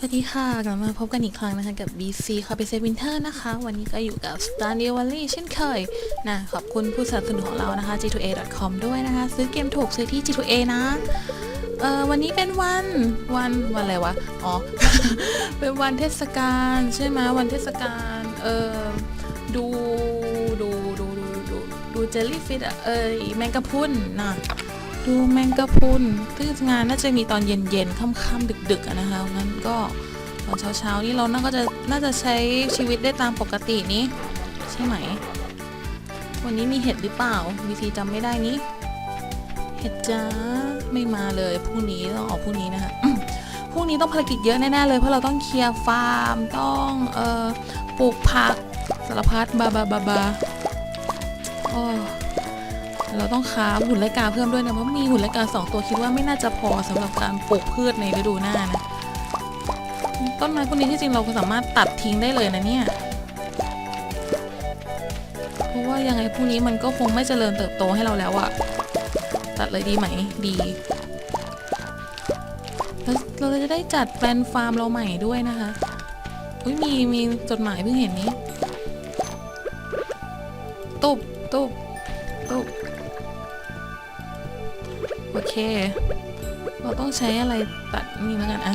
วัสดีค่ะ กลับมาพบกันอีกครั้งนะคะกับ BC c o p y s e Winter นะคะ วันนี้ก็อยู่กับ Stardew Valley เช่นเคยนะขอบคุณผู้สนับสนุนของเรานะคะ g2a.com ด้วยนะคะ ซื้อเกมถูกซื้อที่ g2a นะเอ่อวันนี้เป็นวันวันวันอะไรวะ อ๋อ เป็นวันเทศกาลใช่ไหมวันเทศกาลเอ่อดูดูดูดูดูดูเจลลี่ฟิตเอ้ยแมงกะพรุนนะ ดูแมงกะพรุนซึ่งงานน่าจะมีตอนเย็นๆ ค่ำๆ ดึกๆนะคะงั้นก็ตอนเช้าๆ นี่เราน่าก็จะน่าจะใช้ชีวิตได้ตามปกตินี้ ใช่ไหม วันนี้มีเห็ดหรือเปล่าวีซีจำไม่ได้นี้ เห็ดจ้าไม่มาเลยพรุ่งนี้ต้องออกพรุ่งนี้นะคะพรุ่งนี้ต้องภารกิจเยอะแน่ๆเลยเพราะเราต้องเคลียร์ฟาร์มต้องเอ่อปลูกผักสารพัดบาบาบาบาโอ้ เราต้องค้าหุ่นไลกาเพิ่มด้วยนะ เพราะมีหุ่นไลกาสองตัวคิดว่าไม่น่าจะพอสำหรับการปลูกพืชในฤดูหน้านะ ต้นไม้พวกนี้ที่จริงเราสามารถตัดทิ้งได้เลยนะเนี่ย เพราะว่ายังไงพวกนี้มันก็คงไม่เจริญเติบโตให้เราแล้วอะตัดเลยดีไหมดีแล้วเราจะได้จัดแปลนฟาร์มเราใหม่ด้วยนะคะอุ้ยมีมีจดหมายเพิ่งเห็นนี้ตุบตุบตุบ เค เราต้องใช้อะไรตัดนี่แล้วกันอะ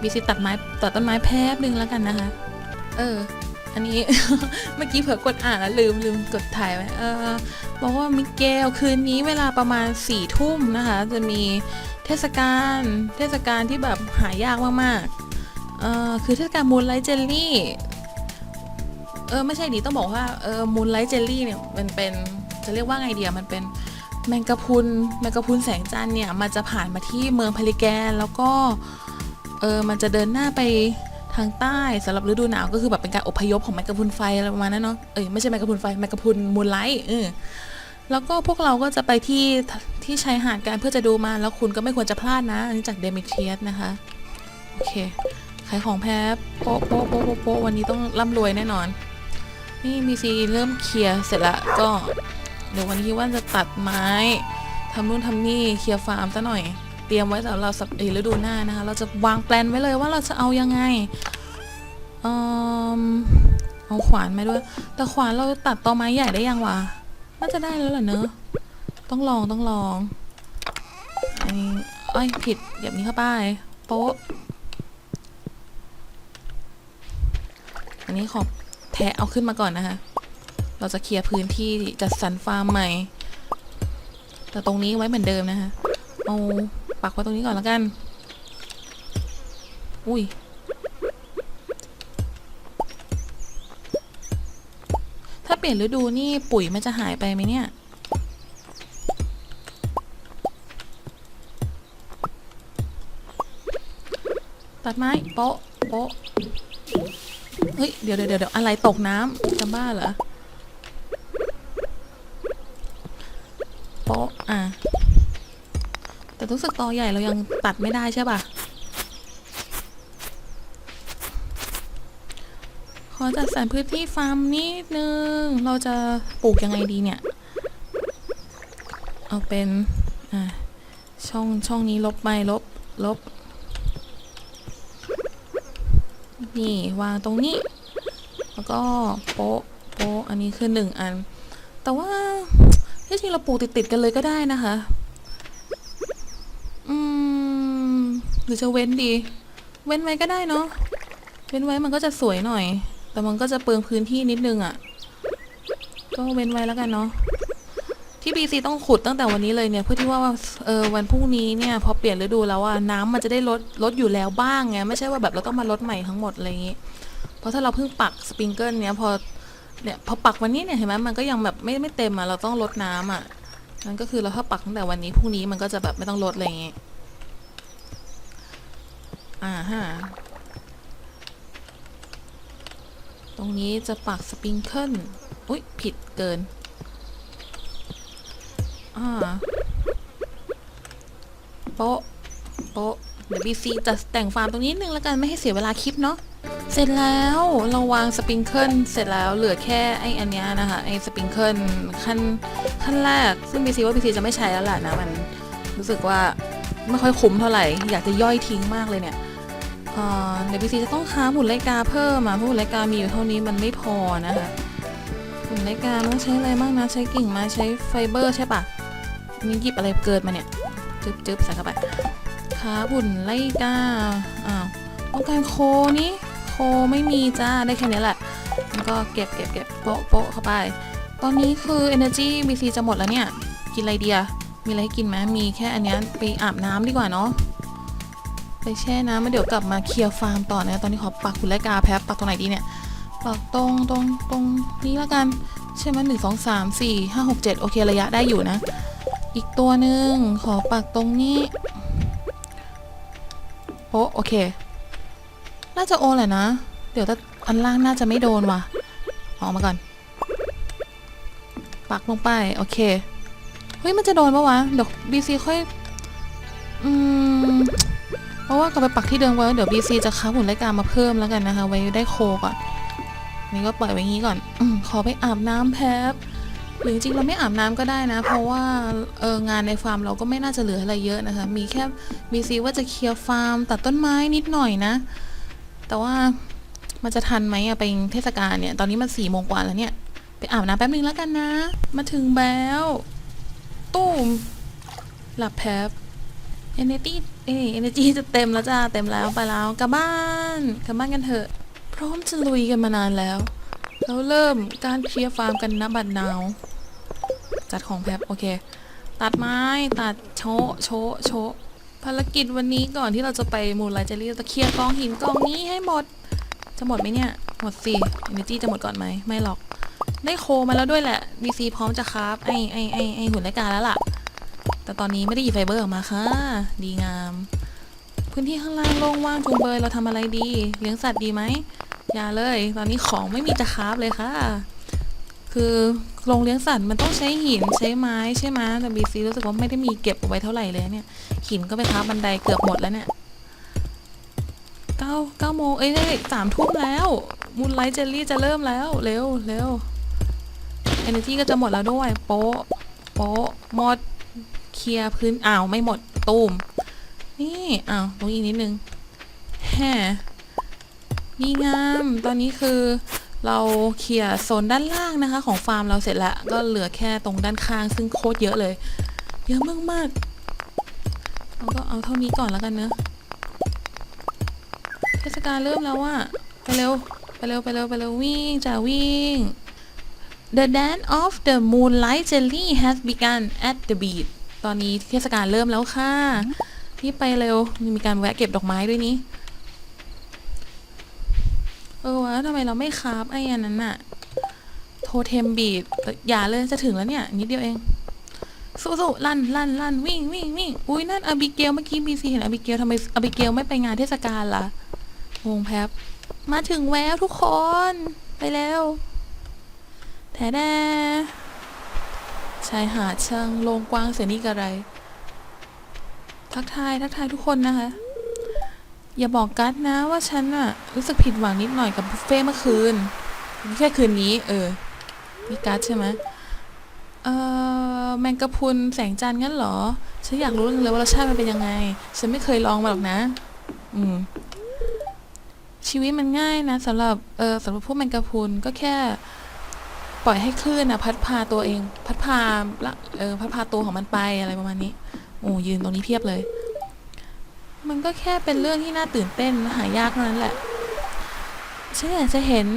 บีซีตัดไม้ตัดต้นไม้แพบหนึ่งแล้วกันนะคะ เออ อันนี้ เมื่อกี้เผื่อกดอ่านแล้วลืมลืมกดถ่ายไว้เออบอกว่ามิเกลคืนนี้เวลาประมาณสี่ทุ่มนะคะ จะมีเทศกาลเทศกาลที่แบบหายากมากๆ เออคือเทศกาลมูนไลท์เจลลี่ เออไม่ใช่ดิต้องบอกว่าเออมูนไลท์เจลลี่เนี่ยมันเป็นจะเรียกว่าไงเดียมันเป็น แมงกะพุนแมงกะพุนแสงจันทร์เนี่ยมันจะผ่านมาที่เมืองพาริแกนแล้วก็เออมันจะเดินหน้าไปทางใต้สำหรับฤดูหนาวก็คือแบบเป็นการอพยพของแมงกะพุนไฟอะไรประมาณนั้นเนาะเอ้ยไม่ใช่แมงกะพุนไฟแมงกะพุนมูนไลท์เออแล้วก็พวกเราก็จะไปที่ที่ชายหาดกันเพื่อจะดูมันแล้วคุณก็ไม่ควรจะพลาดนะอันนี้จากเดมิเทียสนะคะโอเคขายของแพ้โป๊ะโป๊ะโป๊ะโป๊ะโป๊ะวันนี้ต้องร่ำรวยแน่นอน นี่มีซีเริ่มเคลียร์เสร็จละก็ เดี๋ยววันนี้ว่าจะตัดไม้ทำนู่นทำนี่เคลียร์ฟาร์มซะหน่อย เตรียมไว้สำหรับเราสัปเออฤดูหน้านะคะ เราจะวางแปลนไว้เลยว่าเราจะเอายังไงเอมเอาขวานมาด้วย แต่ขวานเราตัดตอไม้ใหญ่ได้ยังวะน่าจะได้แล้วเหรอเนอะต้องลองต้องลองอันนี้อ้ยผิดแบบนี้เข้าไปโป๊ะอันนี้ขอแทะเอาขึ้นมาก่อนนะคะ เราจะเคลียร์พื้นที่จัดสรรฟาร์มใหม่ แต่ตรงนี้ไว้เหมือนเดิมนะคะเอาปักไว้ตรงนี้ก่อนแล้วกัน อุ้ยถ้าเปลี่ยนฤดูนี่ปุ๋ยมันจะหายไปไหมเนี่ย ตัดไม้โป๊ะโป๊ะเฮ้ย เดี๋ยวเดี๋ยวเดี๋ยวอะไรตกน้ำจะบ้าเหรอ โป๊ะอะ แต่รู้สึกตอใหญ่เรายังตัดไม่ได้ใช่ป่ะขอจัดสรรพื้นที่ฟาร์มนิดนึง เราจะปลูกยังไงดีเนี่ย เอาเป็นอะช่องช่องนี้ลบไปลบลบ นี่ วางตรงนี้ แล้วก็โป๊ะโป๊ะอันนี้คือหนึ่งอัน แต่ว่า จริงเราปลูกติดๆกันเลยก็ได้นะคะ อืม หรือจะเว้นดี เว้นไว้ก็ได้เนาะ เว้นไว้มันก็จะสวยหน่อย แต่มันก็จะเปลืองพื้นที่นิดนึงอะ่ะ ก็เว้นไว้แล้วกันเนาะ ที่บีซีต้องขุดตั้งแต่วันนี้เลยเนี่ย เพื่อที่ว่าเออวันพรุ่งนี้เนี่ย พอเปลี่ยนฤดูแล้วอะน้ำมันจะได้ลดลดอยู่แล้วบ้างไง ไม่ใช่ว่าแบบเราต้องมาลดใหม่ทั้งหมดอะไรอย่างงี้ เพราะถ้าเราเพิ่งปักสปริงเกิลเนี่ยพอ เนี่ยพอปักวันนี้เนี่ยเห็นไหมมันก็ยังแบบไม่ไม่เต็มอะเราต้องลดน้ำอะนั่นก็คือเราถ้าปักตั้งแต่วันนี้พรุ่งนี้มันก็จะแบบไม่ต้องลดอะไรอย่างเงี้ยอ่าฮะตรงนี้จะปักสปริงเกิลอุ้ยผิดเกินอ่าโป๊ะโป๊ะเดี๋ยวบีซีจะแต่งฟาร์มตรงนี้นิดนึงแล้วกันไม่ให้เสียเวลาคลิปเนาะ เสร็จแล้วเราวางสปริงเกิลเสร็จแล้วเหลือแค่ไออันนี้นะคะไอสปริงเกิลขั้นขั้นแรก ซึ่งบีซีว่าบีซีจะไม่ใช้แล้วแหละนะมันรู้สึกว่าไม่ค่อยคุ้มเท่าไหร่ อยากจะย่อยทิ้งมากเลยเนี่ยเดี๋ยวบีซีจะต้องค้าหุ่นไลกาเพิ่มอะเพราะหุ่นไลกามีอยู่เท่านี้มันไม่พอนะคะหุ่นไลกาต้องใช้อะไรบ้างนะใช้กิ่งไม้ใช้ไฟเบอร์ใช่ปะอันนี่หยิบอะไรเกิดมาเนี่ยจึ๊บจึ๊บใส่เข้าไปค้าหุ่นไลกาอ้าวต้องการโคนี่ ไม่มีจ้า ได้แค่นี้แหละแล้วก็เก็บเก็บเก็บโปะโปะเข้าไป ตอนนี้คือ energy BC จะหมดแล้วเนี่ย กินอะไรเดียมีอะไรให้กินไหมมีแค่อันนี้ไปอาบน้ำดีกว่าเนาะไปแช่น้ำมาเดี๋ยวกลับมาเคลียร์ฟาร์มต่อนะตอนนี้ขอปักคุณและกาแพบปักตรงไหนดีเนี่ยปักตรงตรงตรงนี้แล้วกันใช่ไหมหนึ่งสองสามสี่ห้าหกเจ็ดโอเคระยะได้อยู่นะ อีกตัวหนึ่งขอปักตรงนี้โอ้โอเค น่าจะโอนแหละนะ เดี๋ยวถ้าอันล่างน่าจะไม่โดนว่ะออกมาก่อน ปักลงไป โอเค เฮ้ย มันจะโดนปะวะ เดี๋ยว BC ค่อย อืม เพราะว่ากลับไปปักที่เดิมไว้ เดี๋ยว BC จะค้าหุ่นรายการมาเพิ่มแล้วกันนะคะ ไว้ได้โคก่อน นี่ก็ปล่อยไว้งี้ก่อนอขอไปอาบน้ำแพบหรือจริงเราไม่อาบน้ำก็ได้นะ เพราะว่าเอองานในฟาร์มเราก็ไม่น่าจะเหลืออะไรเยอะนะคะ มีแค่ BC ว่าจะเคลียร์ฟาร์มตัดต้นไม้นิดหน่อยนะ แต่ว่ามันจะทันไหมอะไปเทศกาลเนี่ย ตอนนี้มันสี่โมงกว่าแล้วเนี่ย ไปอาบน้ำแป๊บนึงแล้วกันนะ มาถึงแล้ว ตุ้ม หลับแพบเอเนตี้เอเนจีจะเต็มแล้วจ้าเต็มแล้วไปแล้วกลับบ้านกลับบ้านกันเถอะ พร้อมจะลุยกันมานานแล้วแล้วเริ่มการเคลียร์ฟาร์มกันนะบัดนาว จัดของแพบโอเค ตัดไม้ตัดโชะโชโชะ ภารกิจวันนี้ก่อนที่เราจะไปมูลไลเจอรี่เราจะเคลียร์กองหินกองนี้ให้หมด จะหมดไหมเนี่ย หมดสิเอเนจีจะหมดก่อนไหม ไม่หรอก ได้โคมาแล้วด้วยแหละ BC พร้อมจะคราฟไอไอไอไอหุ่นรายกาแล้วล่ะ แต่ตอนนี้ไม่ได้หยิบไฟเบอร์ออกมาค่ะ ดีงาม พื้นที่ข้างล่างโล่งว่างจุงเบยเราทำอะไรดี เลี้ยงสัตว์ดีไหมอย่าเลย ตอนนี้ของไม่มีจะคราฟเลยค่ะ คือโรงเลี้ยงสัตว์มันต้องใช้หินใช้ไม้ใช่ไหมแต่ BC รู้สึกว่าไม่ได้มีเก็บเอาไว้เท่าไหร่เลยเนี่ย หินก็ไปคราบันไดเกือบหมดแล้วเนี่ยเก้าเก้าโมงเอ้ยสามทุ่มแล้วมูนไลท์เจลลี่จะเริ่มแล้ว เร็วเร็วเอเนจีก็จะหมดแล้วด้วย โป๊ะโป๊ะหมดเคลียร์พื้นอ้าวไม่หมดตูมนี่อ้าวตรงอีกนิดนึงแฮ่ดีงามตอนนี้คือ เราเคลียร์โซนด้านล่างนะคะ ของฟาร์มเราเสร็จแล้ว ก็เหลือแค่ตรงด้านข้าง ซึ่งโคตรเยอะเลย เยอะมากๆเราก็เอาเท่านี้ก่อนแล้วกันเนอะเทศกาลเริ่มแล้วอะไปเร็ว ไปเร็ว ไปเร็ว ไปเร็ว วิ่งจ้าวิ่ง The dance of the moonlight jelly has begun at the beach ตอนนี้เทศกาลเริ่มแล้วค่ะพี่ไปเร็ว มีการแวะเก็บดอกไม้ด้วยนี่เออวะทำไมเราไม่คราฟไอ้อันนั้นน่ะโทเทมบีดอย่าเลยจะถึงแล้วเนี่ย นิดเดียวเอง สู้ๆลั่นลั่นลั่นวิ่งวิ่งวิ่งอุ้ยนั่นอบิเกลเมื่อกี้บีซีเห็นอบิเกลทำไมอบิเกลไม่ไปงานเทศกาลล่ะงงแพบมาถึงแล้วทุกคนไปแล้วแท้แด่ชายหาดช่างโลงกว้างเสียนี่กระไร ทักทาย ทักทายทุกคนนะคะ อย่าบอกกัสนะว่าฉันอะรู้สึกผิดหวังนิดหน่อยกับบุฟเฟ่ต์เมื่อคืนแค่คืนนี้ เออนี่กัสใช่ไหมเอ่อแมงกะพุนแสงจันทร์งั้นเหรอ ฉันอยากรู้เลยว่ารสชาติมันเป็นยังไง ฉันไม่เคยลองมาหรอกนะ อืมชีวิตมันง่ายนะสำหรับเออสำหรับพวกแมงกะพุนก็แค่ ปล่อยให้คลื่นนะพัดพาตัวเอง พัดพาละเออพัดพาตัวของมันไปอะไรประมาณนี้โอ้ยืนตรงนี้เพียบเลย มันก็แค่เป็นเรื่องที่น่าตื่นเต้นและหายากเท่านั้นแหละ ฉันอยากจะเห็น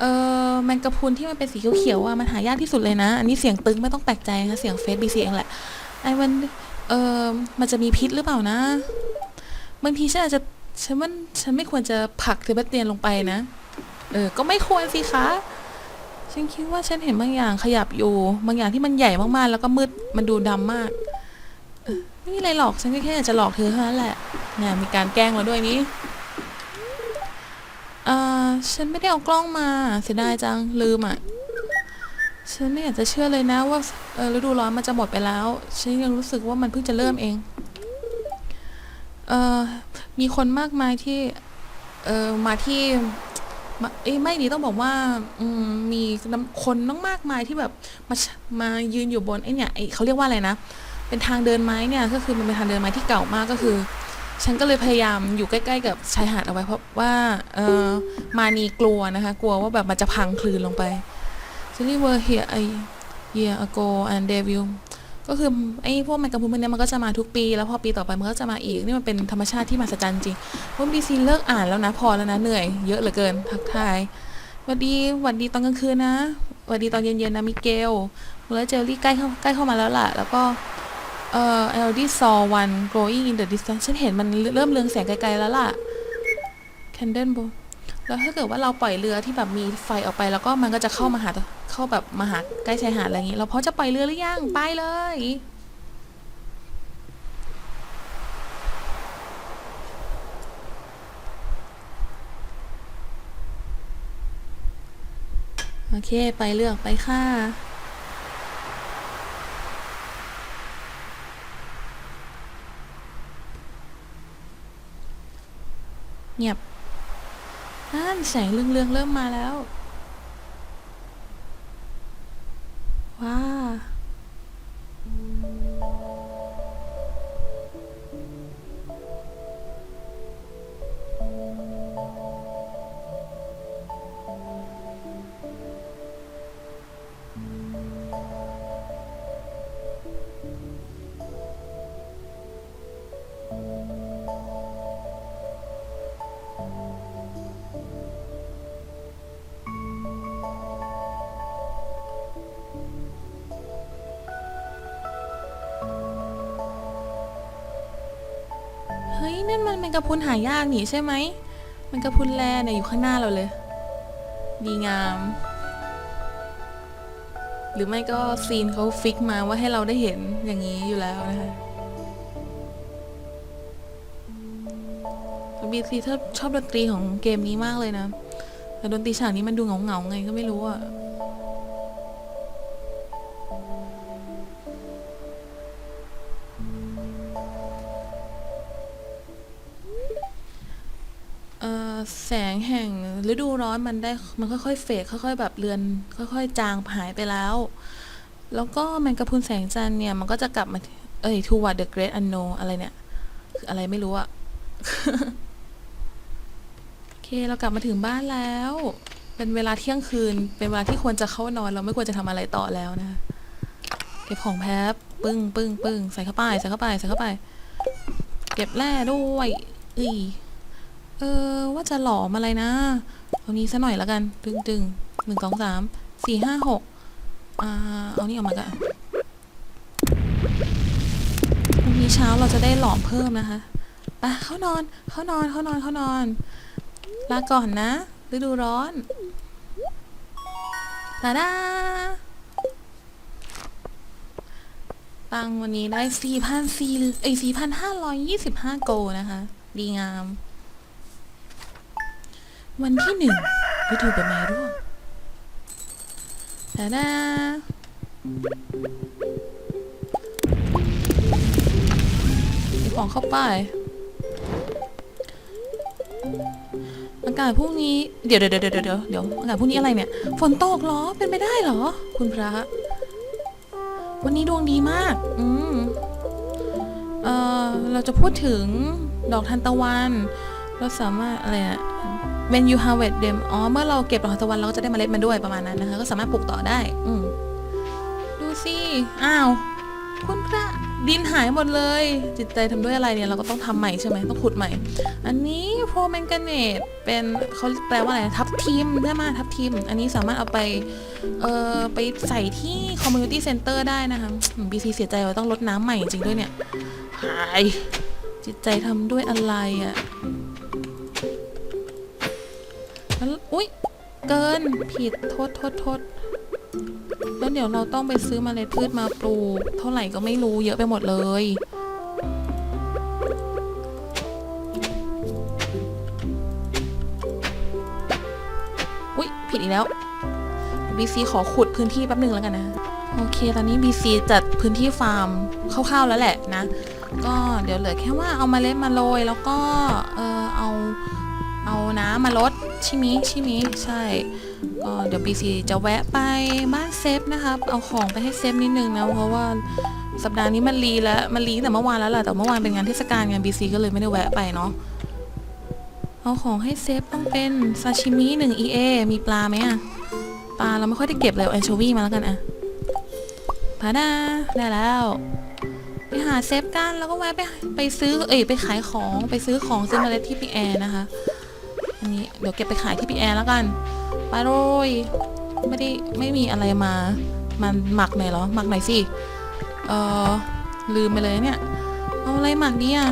เออแมงกะพรุนที่มันเป็นสีเขียวๆอะมันหายากที่สุดเลยนะ อันนี้เสียงตึงไม่ต้องแปลกใจนะเสียงเฟซบีซีเองแหละไอ้มันเออมันจะมีพิษหรือเปล่านะบางทีฉันอาจจะฉันว่าฉันไม่ควรจะผลักเทบาสเตียนลงไปนะ เออ ก็ไม่ควรสิคะ ฉันคิดว่าฉันเห็นบางอย่างขยับอยู่ บางอย่างที่มันใหญ่มากๆ แล้วก็มืด มันดูดำมาก เออ ไม่มีอะไรหรอกฉันก็แค่อยากจะหลอกเธอเท่านั้นแหละเนี่ยมีการแกล้งเราด้วยนี้เอ่อฉันไม่ได้เอากล้องมาเสียดายจังลืมอะฉันไม่อยากจะเชื่อเลยนะว่าเออฤดูร้อนมันจะหมดไปแล้ว ฉันยังรู้สึกว่ามันเพิ่งจะเริ่มเองเอ่อมีคนมากมายที่เออมาที่มาเอ้ไม่ดีต้องบอกว่าอืมมีคนน้องมากมายที่แบบมามายืนอยู่บนไอเนี่ยไอเขาเรียกว่าอะไรนะ เป็นทางเดินไม้เนี่ยก็คือมันเป็นทางเดินไม้ที่เก่ามากก็คือ ฉันก็เลยพยายามอยู่ใกล้ๆกับชายหาดเอาไว้เพราะว่าเออมานีกลัวนะคะ กลัวว่าแบบมันจะพังคลืนลงไป s ี l เวอร์เฮียไอ year ago and debut ก็คือไอ้พวกแมงกะพรุนพวกเนี้ยมันก็จะมาทุกปี แล้วพอปีต่อไปมันก็จะมาอีก นี่มันเป็นธรรมชาติที่มหัศจรรย์จริงพวกบีซีเลิกอ่านแล้วนะพอแล้วนะเหนื่อยเยอะเหลือเกินทักทายสวัสดีสวัสดีตอนกลางคืนนะสวัสดีตอนเย็นๆนะมิเกลเมื่อเจลลี่ใกล้เข้าใกล้เข้ามาแล้วล่ะ แล้วก็ เอ่อ I already saw one glowing in the distance ฉันเห็นมันเริ่มเรืองแสงไกลๆแล้วล่ะ Candle b o แล้วถ้าเกิดว่าเราปล่อยเรือที่แบบมีไฟออกไปแล้วก็มันก็จะเข้ามาหาเข้าแบบมาหาใกล้ชายหาดอะไรอย่างนี้เราพอจะปล่อยเรือหรือยังไปเลย โอเค ไปเลือกไปค่ะ เงียบนั่นแสงเรืองๆเริ่มมาแล้ว ว้า นั่นมันแมงกะพรุนหายากนี่ใช่ไหมแมงกะพรุนแลเนี่ยอยู่ข้างหน้าเราเลย ดีงาม หรือไม่ก็ซีนเขาฟิกมาว่าให้เราได้เห็นอย่างนี้อยู่แล้วนะคะบีซีชอบดนตรีของเกมนี้มากเลยนะ แต่ดนตรีฉากนี้มันดูเหงาๆไงก็ไม่รู้อะ อนมันได้มันค่อยๆเฟดค่อย ๆ แบบเลือน ค่อย ๆ จางหายไปแล้ว แล้วก็แมงกะพรุนแสงจันทร์เนี่ยมันก็จะกลับมาเอ้ย toward the great unknown อะไรเนี่ยคืออะไรไม่รู้อะโอเคเรากลับมาถึงบ้านแล้ว เป็นเวลาเที่ยงคืน เป็นเวลาที่ควรจะเข้านอน เราไม่ควรจะทำอะไรต่อแล้วนะเก็บของแป๊บปึ้งปึ้งปึ้งใส่เข้าไปใส่เข้าไปใส่เข้าไป เก็บแร่ด้วยอี เออว่าจะหลอมอะไรนะเอานี้ซะหน่อยแล้วกัน ตึงตึงหนึ่งสองสามสี่ห้าหกอ่าเอานี่ออกมากันพรุ่งนี้เช้าเราจะได้หลอมเพิ่มนะคะไปเข้านอนเข้านอนเข้านอนเข้านอนลาก่อนนะฤดูร้อนตาดาตังวันนี้ได้4,400เอ้ย4,525 โกนะคะ ดีงาม วันที่หนึ่งฤดูใบไม้ร่วงตาดาเก็บของเข้าไป อากาศพรุ่งนี้ เดี๋ยวเดี๋ยวเดี๋ยวเดี๋ยวเดี๋ยวอากาศพรุ่งนี้อะไรเนี่ย ฝนตกเหรอ เป็นไปได้เหรอ คุณพระ วันนี้ดวงดีมาก อืมเออเราจะพูดถึงดอกทานตะวัน เราสามารถอะไรนะ when you harvest them อ๋อ เมื่อเราเก็บดอกทานตะวันเราก็จะได้เมล็ดมันด้วยประมาณนั้นนะคะ ก็สามารถปลูกต่อได้ อืดูสิ อ้าว คุณพระดินหายหมดเลย จิตใจทำด้วยอะไรเนี่ย เราก็ต้องทำใหม่ใช่ไหมต้องขุดใหม่ อันนี้โพแมงกาเนตเป็นเขาแปลว่าอะไร ทับทิมได้มาทับทิม อันนี้สามารถเอาไป เอ่อ ไปใส่ที่ community center ได้นะคะบีซีเสียใจว่าต้องลดน้ำใหม่จริงด้วยเนี่ยหายจิตใจทำด้วยอะไรอะ่ะ อุ๊ยเกินผิดโทษโทษโทษแล้วเดี๋ยวเราต้องไปซื้อเมล็ดพืชมาปลูก เท่าไหร่ก็ไม่รู้เยอะไปหมดเลย อุ๊ยผิดอีกแล้ว BC ขอขุดพื้นที่แป๊บหนึ่งแล้วกันนะ โอเค ตอนนี้ BC จัดพื้นที่ฟาร์มคร่าวๆแล้วแหละนะ ก็เดี๋ยวเหลือแค่ว่าเอามาเล็ดมาโรยแล้วก็เออเอาเอาน้ำมาลด ชิมิชิมิใช่ก็เดี๋ยว BC จะแวะไปบ้านเซฟนะครับเอาของไปให้เซฟนิดนึงนะเพราะว่าสัปดาห์นี้มันรีแล้วมันรีแต่เมื่อวานแล้วแหละแต่เมื่อวานเป็นงานเทศกาลงานบีซีก็เลยไม่ได้แวะไปเนาะเอาของให้เซฟต้องเป็นซาชิมิหนึ่ง EA มีปลาไหมอะปลาเราไม่ค่อยได้เก็บเลยแอนโชวีมาแล้วกันอะพาดาได้แล้วไปหาเซฟกันแล้วก็แวะไปไปซื้อเอ้ยไปขายของไปซื้อของซื้อเมล็ดที่พี่แอร์นะคะ อันนี้เดี๋ยวเก็บไปขายที่พี่แอร์แล้วกันไปโรยไม่ได้ไม่มีอะไรมา มันหมักหน่อยเหรอหมักหน่อยสิเออลืมไปเลยเนี่ย เอาอะไรหมักดีอะ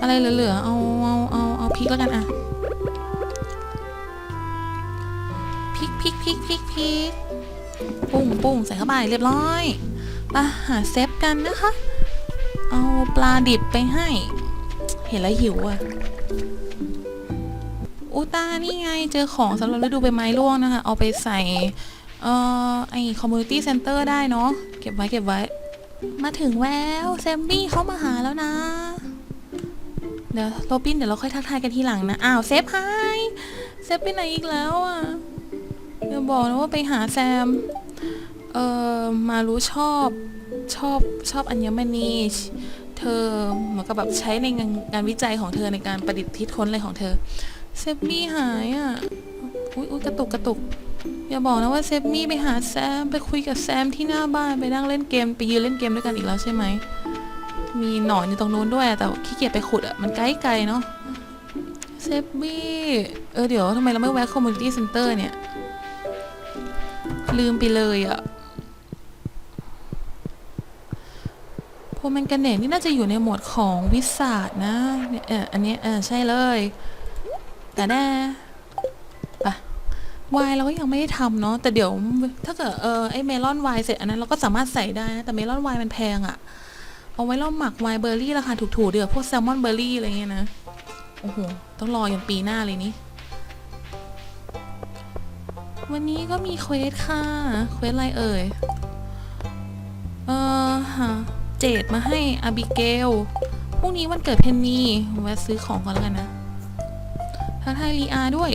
อะไรเหลือๆเอาเอาเอาเอาพริกแล้วกันอะพริกพริกพริกพริกพริกปุ้งปุ้งใส่เข้าไปเรียบร้อยปหาเซฟกันนะคะ เอาปลาดิบไปให้ เห็นแล้วหิวอะ อุตานี่ไงเจอของสำหรับฤดูใบไม้ร่วงนะคะ เอาไปใส่ เอ่อ ไอคอมมูนิตี้เซ็นเตอร์ได้เนาะ เก็บไว้เก็บไว้ มาถึงแล้วแซมบี้เขามาหาแล้วนะ เดี๋ยวโรบินเดี๋ยวเราค่อยทักทายกันทีหลังนะ อ้าวเซฟไฮเซฟไปไหนอีกแล้วอะเดี๋ยวบอกนะว่าไปหาแซม เอ่อ มารู้ชอบชอบชอบอัญมณีเธอเหมือนกับแบบใช้ในงานงานวิจัยของเธอในการประดิษฐ์คิดค้นอะไรของเธอ เซฟบี้หายอะ อุ้ยอุ้ยกระตุกกระตุก อย่าบอกนะว่าเซฟมี่ไปหาแซม ไปคุยกับแซมที่หน้าบ้านไปนั่งเล่นเกมไปยืนเล่นเกมด้วยกันอีกแล้วใช่ไหม มีหนอนอยู่ตรงนู้นด้วยแต่ขี้เกียจไปขุดอะ มันไกลไกลๆเนาะ เซฟมี่ เออเดี๋ยวทำไมเราไม่แวะคอมมูนิตี้เซ็นเตอร์เนี่ย ลืมไปเลยอะโพแมนกันเนตนี่น่าจะอยู่ในหมวดของวิสาดนะเนี่ยเอออันนี้เออใช่เลย แต่แน่ไปวายเราก็ยังไม่ได้ทำเนาะแต่เดี๋ยวถ้าเกิดเออไอเมลอนวายเสร็จอันนั้นเราก็สามารถใส่ได้นะแต่เมลอนวายมันแพงอะเอาไว้เราหมักวายเบอร์รี่ราคาถูกๆเดี๋ยวพวกแซลมอนเบอร์รี่อะไรเงี้ยนะโอ้โหต้องรอยันปีหน้าเลยนี่วันนี้ก็มีเควสค่ะเควสอะไรเอ่ยเออฮะเจดมาให้อาบิเกลพรุ่งนี้วันเกิดเพนนีแวะซื้อของก่อนแล้วกันนะ ทักทายลีอาด้วย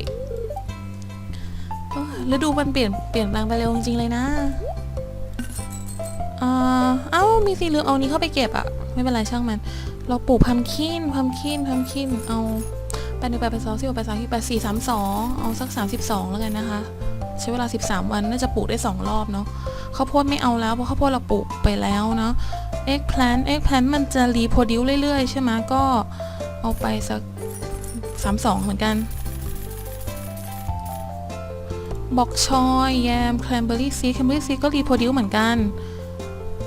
โอ้ยฤดูมันเปลี่ยนเปลี่ยนแปลงไปเร็วจริงๆเลยนะเอ้ามีสีเหลืองเอานี้เข้าไปเก็บอะไม่เป็นไรช่างมัน เราปลูกพัมคินพัมคินพัมคินเอาแปดหนึ่งแปดแปดสองสิบแปดสามสิบแปดสี่สามสองเอาสักสามสิบสองแล้วกันนะคะ ใช้เวลาสิบสามวันน่าจะปลูกได้สองรอบเนาะข้าวโพดไม่เอาแล้วเพราะข้าวโพดเราปลูกไปแล้วเนาะเอ็กแพลนเอ็กแพลนมันจะรีโปรดิวเรื่อยๆ ใช่ไหมก็เอาไปสัก สามสองเหมือนกัน บอกชอยแยมแคลมเบอรี่ซีแคลมเบอรี่ซีก็รีโปรดิวเหมือนกัน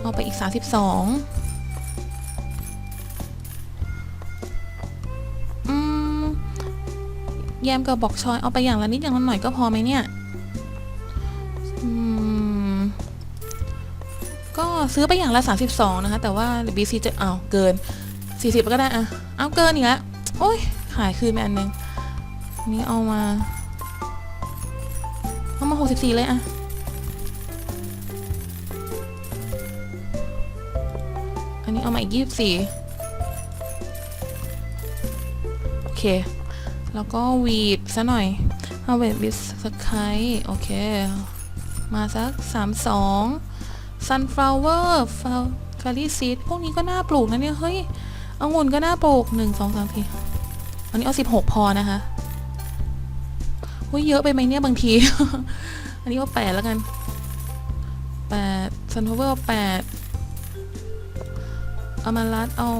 เอาไปอีก 32อืมแยมกับบอกชอยเอาไปอย่างละนิดอย่างละหน่อยก็พอไหมเนี่ยก็ซื้อไปอย่างละ 32 นะคะ แต่ว่าบีซีจะเอาเกิน 40 ก็ได้อะเอาเกินอีกแล้วโอ้ย ขายคืนไปอันนึง นี้เอามา เอามา64เลยอะอันนี้เอามาอีก24โอเค แล้วก็วีดซะหน่อย เอาเวทบิสสกายโอเค มาสักสามสอง sunflower f l f a r y seed พวกนี้ก็น่าปลูกนะเนี่ย เฮ้ยองุ่นก็น่าปลูก1 2 3 4อั นนี้เอา16พอนะคะเฮ้ยเยอะไปไหมเนี่ยบางที อันนี้เอาแปดแล้วกันแปดซันโทเวอร์เอาแปดเอามาลัดเอา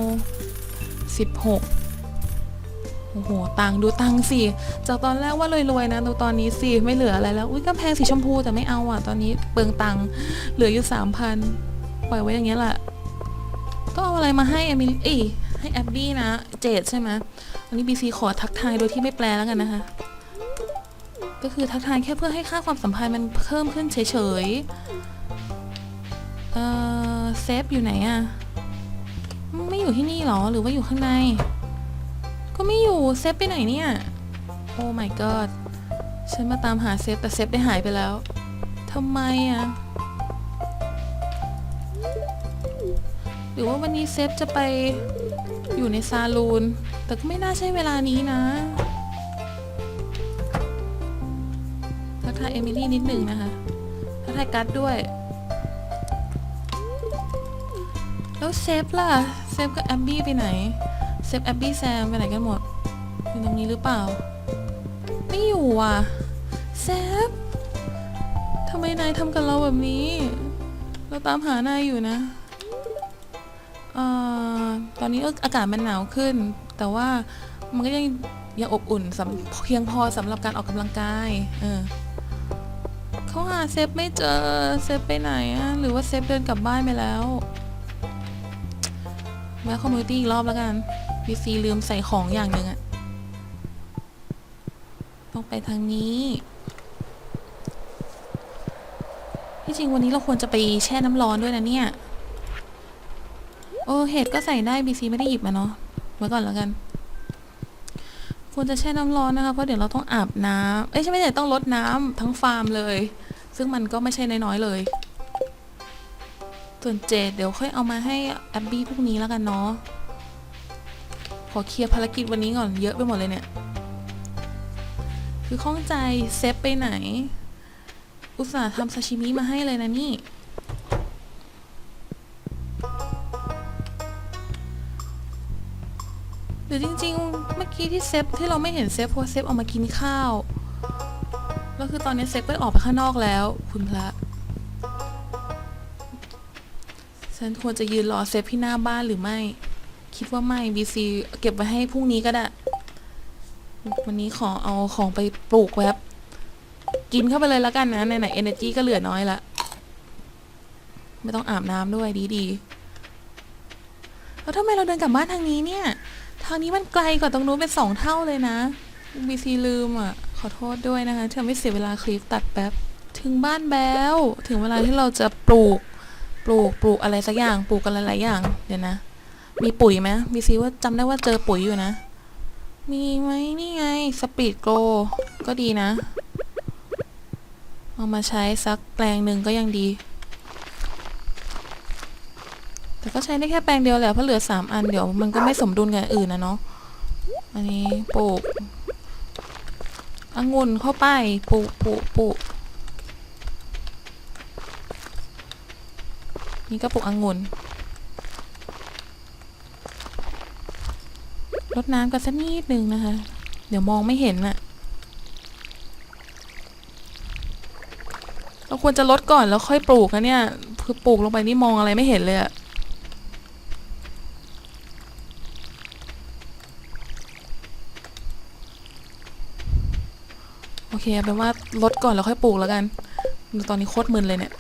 สิบหกโอ้โห ตังค์ดูตังค์สิ จากตอนแรกว่ารวยๆนะดูตอนนี้สิ ไม่เหลืออะไรแล้ว อุ้ยกำแพงสีชมพูแต่ไม่เอาอะ ตอนนี้เปลืองตังค์เหลืออยู่สามพันปล่อยไว้อย่างเงี้ยแหละต้องเอาอะไรมาให้อมิลเอ้ยให้แอบบี้นะ เจดใช่ไหม อันนี้บีซีขอทักทายโดยที่ไม่แปลแล้วกันนะคะ ก็คือทักทายแค่เพื่อให้ค่าความสัมพันธ์มันเพิ่มขึ้นเฉยๆ เอ่อเซฟอยู่ไหนอะไม่อยู่ที่นี่หรอหรือว่าอยู่ข้างใน ก็ไม่อยู่เซฟไปไหนเนี่ย โอ้ my god ฉันมาตามหาเซฟแต่เซฟได้หายไปแล้วทำไมอะหรือว่าวันนี้เซฟจะไปอยู่ในซาลูน แต่ก็ไม่น่าใช่เวลานี้นะทักทายเอมิลี่นิดหนึ่งนะคะทักทายกัดด้วย แล้วเซฟล่ะ เซฟกับแอบบี้ไปไหน เซฟแอบบี้แซมไปไหนกันหมด อยู่ตรงนี้หรือเปล่า ไม่อยู่อะ เซฟทำไมนายทำกับเราแบบนี้ เราตามหานายอยู่นะอ่อตอนนี้อากาศมันหนาวขึ้น แต่ว่ามันก็ยังยังอบอุ่นเพียงพอสำหรับการออกกำลังกาย เออเขาหาเซฟไม่เจอ เซฟไปไหนอะหรือว่าเซฟเดินกลับบ้านไปแล้วแวะคอมมูนิตี้อีกรอบแล้วกันบีซีลืมใส่ของอย่างหนึ่งอะต้องไปทางนี้ที่จริงวันนี้เราควรจะไปแช่น้ำร้อนด้วยนะเนี่ย โอ้เห็ดก็ใส่ได้บีซีไม่ได้หยิบมาเนาะ ไว้ก่อนแล้วกันควรจะแช่น้ำร้อนนะคะเพราะเดี๋ยวเราต้องอาบน้ำเอ้ยใช่ไหมเนี่ยต้องลดน้ำทั้งฟาร์มเลย ซึ่งมันก็ไม่ใช่น้อยๆเลยส่วนเจดเดี๋ยวค่อยเอามาให้แอบบี้พรุ่งนี้แล้วกันเนาะขอเคลียร์ภารกิจวันนี้ก่อนเยอะไปหมดเลยเนี่ย คือข้องใจเซฟไปไหน อุตส่าห์ทำซาชิมิมาให้เลยนะนี่ รือจริง ๆ เมื่อกี้ที่เซฟที่เราไม่เห็นเซฟเพราะเซฟออกมากินข้าวแล้วคือตอนนี้เซฟก็ออกไปข้างนอกแล้ว คุณพระฉันควรจะยืนรอเซฟที่หน้าบ้านหรือไม่ คิดว่าไม่ BC เก็บไว้ให้พรุ่งนี้ก็ได้ วันนี้ขอเอาของไปปลูกแวบกินเข้าไปเลยแล้วกันนะไหนๆ energy ก็เหลือน้อยละไม่ต้องอาบน้ำด้วยดีๆแล้วทำไมเราเดินกลับบ้านทางนี้เนี่ยางนี้มันไกลกว่าตรงนู้นเป็นสองเท่าเลยนะ BC ลืมอะ ขอโทษด้วยนะคะที่ทำให้เสียเวลาคลิปตัดแป๊บ ถึงบ้านแล้วถึงเวลาที่เราจะปลูก ปลูก ปลูกอะไรสักอย่าง ปลูกกันหลายๆอย่าง เดี๋ยวนะ มีปุ๋ยไหม BC ว่าจำได้ว่าเจอปุ๋ยอยู่นะ มีไหมนี่ไง สปีดโกรก็ดีนะ เอามาใช้สักแปลงหนึ่งก็ยังดี แต่ก็ใช้ได้แค่แปลงเดียวแหละเพราะเหลือสามอันเดี๋ยวมันก็ไม่สมดุลกับอนอื่นนะเนาะอันนี้ปลูกองุ่นเข้าไปปลูกปลูกปลูกนี่ก็ปลูกองุ่นรดน้ำกันสักนิดนึงนะคะ เดี๋ยวมองไม่เห็นอะเราควรจะลดก่อนแล้วค่อยปลูกนะเนี่ย คือปลูกลงไปนี่มองอะไรไม่เห็นเลยอะ เคเป็นว่าลดก่อนแล้วค่อยปลูกแล้วกัน ตอนนี้โคตรมึนเลยเนี่ย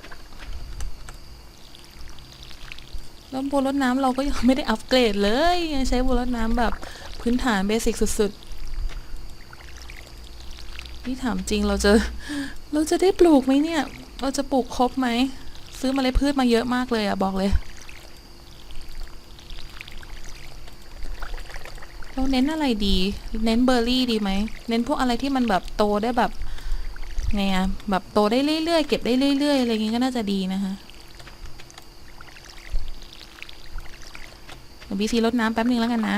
แล้วบัวรดน้ำเราก็ยังไม่ได้อัปเกรดเลยยังใช้บัวรดน้ำแบบพื้นฐานเบสิกสุดๆ นี่ถามจริงเราจะ เราจะได้ปลูกไหมเนี่ย เราจะปลูกครบไหม ซื้อเมล็ดพืชมาเยอะมากเลยอะบอกเลย เราเน้นอะไรดี เน้นเบอร์รี่ดีไหม เน้นพวกอะไรที่มันแบบโตได้แบบไงอะแบบโตได้เรื่อยๆ เก็บได้เรื่อยๆ อะไรอย่างงี้ก็น่าจะดีนะคะเดี๋ยวบีซีรดน้ำแป๊บนึงแล้วกันนะ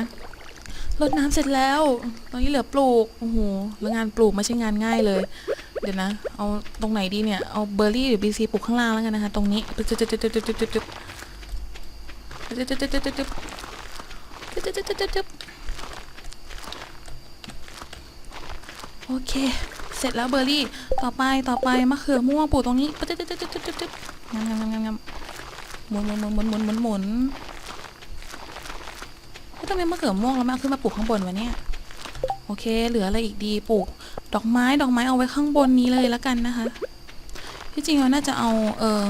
รดน้ำเสร็จแล้ว ตอนนี้เหลือปลูก โอ้โหแล้วงานปลูกไม่ใช่งานง่ายเลย เดี๋ยวนะ เอาตรงไหนดีเนี่ย เอาเบอร์รี่หรือบีซีปลูกข้างล่างแล้วกันนะคะ ตรงนี้จึ๊บ เค เสร็จแล้วเบอร์รี่ ต่อไปต่อไปมะเขือม่วงปลูกตรงนี้ปึ๊ดจึ๊บจึ๊บจึ๊บจึ๊บบึบงามงามงามงามหมุนหมุนหมุนหมุนหมุนหมุนหมุนเฮ้ยทำไมมะเขือม่วงแล้วไม่เอาขึ้นมาปลูกข้างบนวะเนี่ยโอเค เหลืออะไรอีกดีปลูก ดอกไม้ดอกไม้เอาไว้ข้างบนนี้เลยแล้วกันนะคะที่จริงเราน่าจะเอาเออ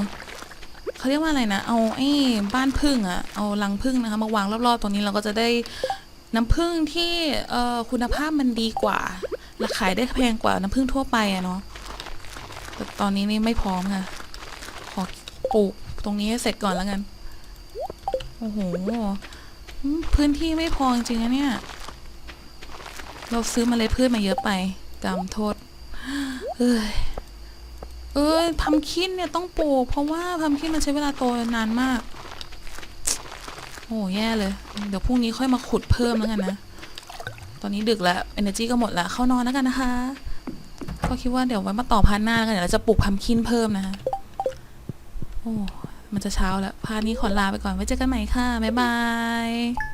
เขาเรียกว่าอะไรนะ เอาไอ้บ้านพึ่งอะเอารังพึ่งนะคะมาวางรอบๆตรงนี้เราก็จะได้น้ำพึ่งที่เออคุณภาพมันดีกว่า ราขายได้แพงกว่าน้ำผึ้งทั่วไปอะเนาะแต่ตอนนี้นี่ไม่พร้อมค่ะ ขอปลูกตรงนี้ให้เสร็จก่อนแล้วกัน โอ้โห พื้นที่ไม่พอจริงๆนะเนี่ย เราซื้อเมาเลยพืชมาเยอะไปกรรมโทษ เอ้ย เอ้ยพัมคินเนี่ยต้องปลูก เพราะว่าพัมคินมันใช้เวลาโตนานมาก โอ้แย่เลย เดี๋ยวพรุ่งนี้ค่อยมาขุดเพิ่มแล้วกันนะ ตอนนี้ดึกแล้ว energy ก็หมดแล้ว เข้านอนแล้วกันนะคะ ก็คิดว่าเดี๋ยวไว้มาต่อพันหน้าแล้วกันเดี๋ยวเราจะปลูกพัมคินเพิ่มนะคะโอ้มันจะเช้าแล้ว พาร์ทนี้ขอลาไปก่อน ไว้เจอกันใหม่ค่ะ บ๊ายบาย